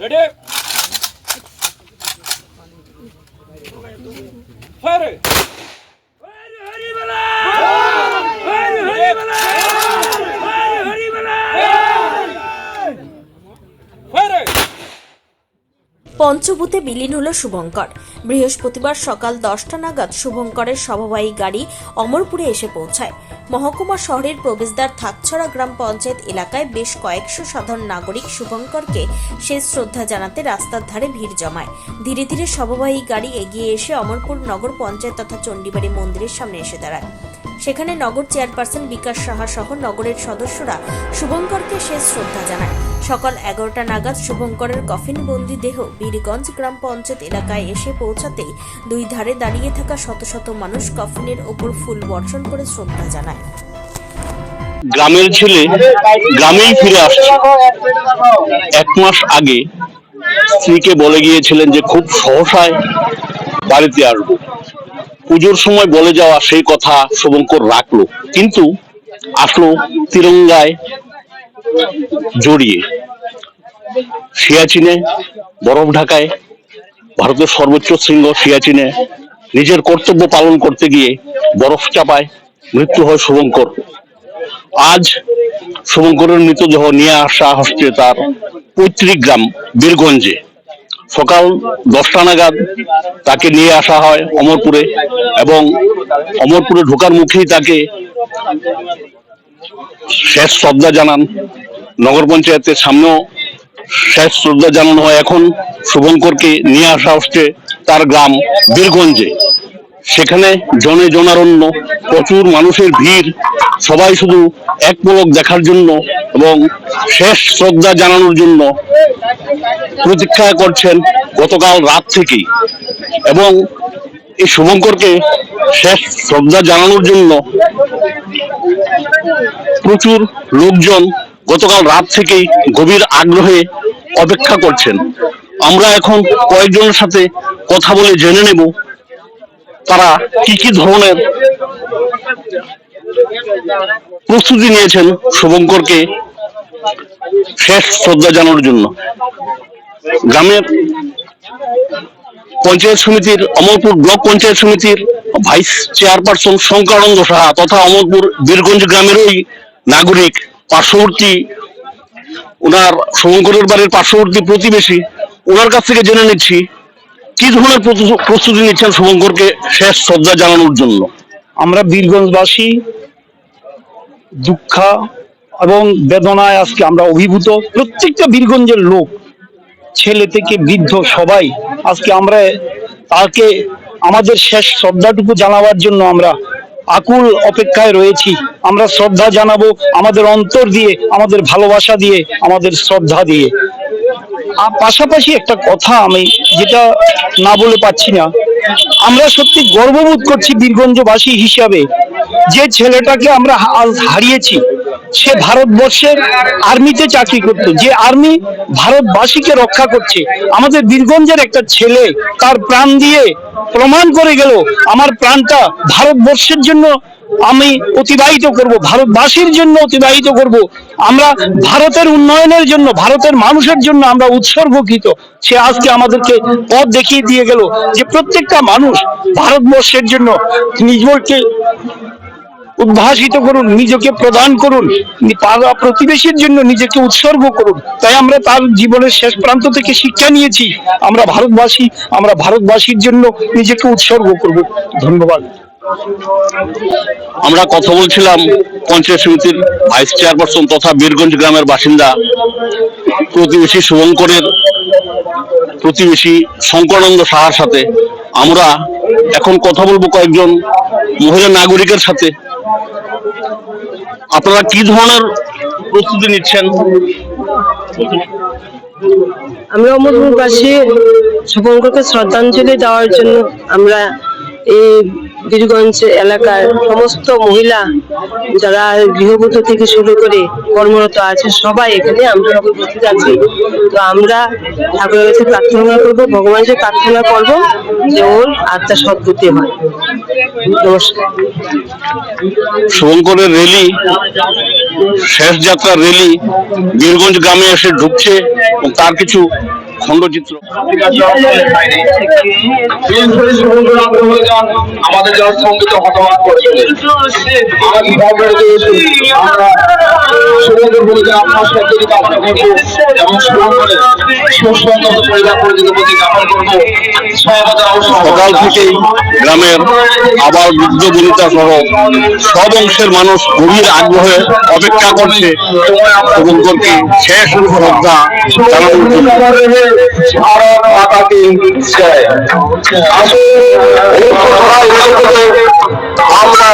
Ready? পঞ্চভূতে বিলীন হল শুভঙ্কর। বৃহস্পতিবার সকাল দশটা নাগাদ শুভঙ্করের সভাবাহী গাড়ি অমরপুরে এসে পৌঁছায়। মহকুমা শহরের প্রবেশদ্বার থাকছড়া গ্রাম পঞ্চায়েত এলাকায় বেশ কয়েকশো সাধারণ নাগরিক শুভঙ্করকে শেষ শ্রদ্ধা জানাতে রাস্তার ধারে ভিড় জমায়। ধীরে ধীরে সভাবাহী গাড়ি এগিয়ে এসে অমরপুর নগর পঞ্চায়েত তথা চণ্ডীবাড়ি মন্দিরের সামনে এসে দাঁড়ায়। সেখানে নগর চেয়ারপারসন বিকাশ সাহা সহ নগরের সদস্যরা শুভঙ্করকে শেষ শ্রদ্ধা জানায়। সকাল এগারোটা নাগাদ শুভঙ্করের কফিনবন্দি দেহ বীরগঞ্জ গ্রাম পঞ্চায়েত এলাকায় এসে পৌঁছাতেই দুই ধারে দাঁড়িয়ে থাকা শত শত মানুষ কফিনের ওপর ফুল বর্ষণ করে শ্রদ্ধা জানায়। গ্রামের ছেলে গ্রামেই ফিরে আসছে। এক মাস আগে স্ত্রীকে বলে গিয়েছিলেন যে খুব সহসায় বাড়িতে আসব। পুজোর সময় বলে যাওয়া সেই কথা শুভঙ্কর রাখল। কিন্তু আসলো তিরঙ্গায় জড়িয়ে। সিয়াচিনে, বরফ ঢাকায়, ভারতের সর্বোচ্চ শৃঙ্গ সিয়াচিনে নিজের কর্তব্য পালন করতে গিয়ে বরফ চাপায় মৃত্যু হয় শুভঙ্কর আজ শুভঙ্করের মৃতদেহ নিয়ে আসা হচ্ছে তার পৈতৃক গ্রাম বীরগঞ্জে। সকাল দশটা নাগাদ তাকে নিয়ে আসা হয় অমরপুরে এবং অমরপুরে ঢোকার মুখেই তাকে শেষ শ্রদ্ধা জানান। নগর পঞ্চায়েতের সামনেও শেষ শ্রদ্ধা জানানো হয়। এখন শুভঙ্করকে নিয়ে আসা হচ্ছে তার গ্রাম বীরগঞ্জে। সেখানে জনে জনারণ্য, প্রচুর মানুষের ভিড় সবাই শুধু এক পলক দেখার জন্য এবং শেষ শ্রদ্ধা জানানোর জন্য প্রতীক্ষা করছেন গতকাল রাত থেকেই। এবং এই শুভঙ্করকে শেষ শ্রদ্ধা জানানোর জন্য প্রচুর লোকজন গতকাল রাত থেকেই গভীর আগ্রহে অপেক্ষা করছেন। আমরা এখন কয়েকজনের সাথে কথা বলে জেনে নেব তারা কি কি ধরনের প্রস্তুতি নিয়েছেন শুভঙ্করকে শেষ শ্রদ্ধা জানানোর জন্য। গ্রামের পঞ্চায়েত সমিতির অমরপুর ব্লক পঞ্চায়েত সমিতির ভাইস চেয়ারপারসন শঙ্করানন্দ সাহা তথা অমরপুর বীরগঞ্জ গ্রামেরই নাগরিক, পার্শ্ববর্তী ওনার শুভঙ্করের বাড়ির পার্শ্ববর্তী প্রতিবেশী ওনার কাছ থেকে জেনে নিচ্ছি, কি ধরনের প্রস্তুতি নিচ্ছেন শুভঙ্করকে শেষ শ্রদ্ধা জানানোর জন্য? আমরা বীরগঞ্জবাসী দুঃখ এবং বেদনায় আজকে আমরা অভিভূত। প্রত্যেকটা বীরগঞ্জের লোক, ছেলে থেকে বৃদ্ধ সবাই আজকে আমরা তাকে আমাদের শেষ শ্রদ্ধাটুকু জানাবার জন্য আমরা আকুল অপেক্ষায় রয়েছি। আমরা শ্রদ্ধা জানাব আমাদের অন্তর দিয়ে, আমাদের ভালোবাসা দিয়ে, আমাদের শ্রদ্ধা দিয়ে। পাশাপাশি একটা কথা আমি যেটা না বলে পাচ্ছি না আমরা সত্যি গর্ববোধ করছি বীরগঞ্জবাসী হিসাবে যে ছেলেটাকে আমরা হারিয়েছি, সে ভারতবর্ষের আর্মিতে চাকরি করত, যে আর্মি ভারতবাসীকে রক্ষা করছে। আমাদের বীরগঞ্জের একটা ছেলে তার প্রাণ দিয়ে প্রমাণ করে গেল, আমার প্রাণটা ভারতবর্ষের জন্য আমি অতিবাহিত করব, ভারতবাসীর জন্য অতিবাহিত করব। আমরা ভারতের উন্নয়নের জন্য, ভারতের মানুষের জন্য আমরা উৎসর্গকৃত। সে আজকে আমাদেরকে পথ দেখিয়ে দিয়ে গেল যে প্রত্যেকটা মানুষ ভারতবর্ষের জন্য নিজকে উদ্ভাসিত করুন, নিজেকে প্রদান করুন প্রতিবেশীর জন্য নিজেকে উৎসর্গ করুন। তাই আমরা তার জীবনের শেষ প্রান্ত থেকে শিক্ষা নিয়েছি। আমরা ভারতবাসী, আমরা ভারতবাসীর জন্য নিজেকে উৎসর্গ করব। ধন্যবাদ। আমরা কথা বলছিলাম পঞ্চায়েত সমিতির ভাইস চেয়ারপারসন তথা বীরগঞ্জ গ্রামের বাসিন্দা প্রতিবেশী শুভঙ্করের প্রতিবেশী শঙ্করানন্দ সাহার সাথে। আমরা এখন কথা বলব কয়েকজন মহিলা নাগরিকের সাথে। আপনারা কি ধরনের প্রস্তুতি নিচ্ছেন? আমরা অমরপুরবাসী শুভঙ্করকে শ্রদ্ধাঞ্জলি দেওয়ার জন্য আমরা এই বীরগঞ্জ এলাকার সমস্ত মহিলা যারা গৃহবধূ থেকে শুরু করে কর্মরত আছে, সবাই এখানে আমরা উপস্থিত আছি, তো আমরা ঠাকুরের কাছে প্রার্থনা করব ভগবানের কাছে প্রার্থনা করব যে ওর আত্মা সদ্গতি হয়। শুভঙ্করের রেলি, শেষ যাত্রার রেলি, বীরগঞ্জ গ্রামে এসে ঢুকছে তার কিছু আমাদের হতবাক সকাল থেকেই গ্রামের আবার বৃদ্ধ বনিতা সহ সব অংশের মানুষ গভীর আগ্রহে অপেক্ষা করছে শেষ শ্রদ্ধা জানানোর জন্য। হারানো আটাকে চায় আসলে এই কথাই আমরা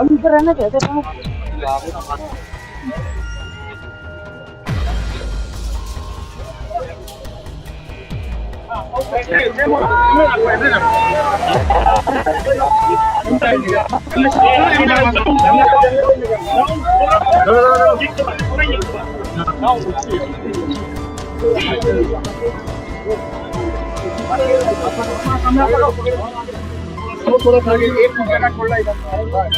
अंदर रहना चाहते हो Apa-apa, sama-sama. वो थोड़ा एक महीना का खोल रहा है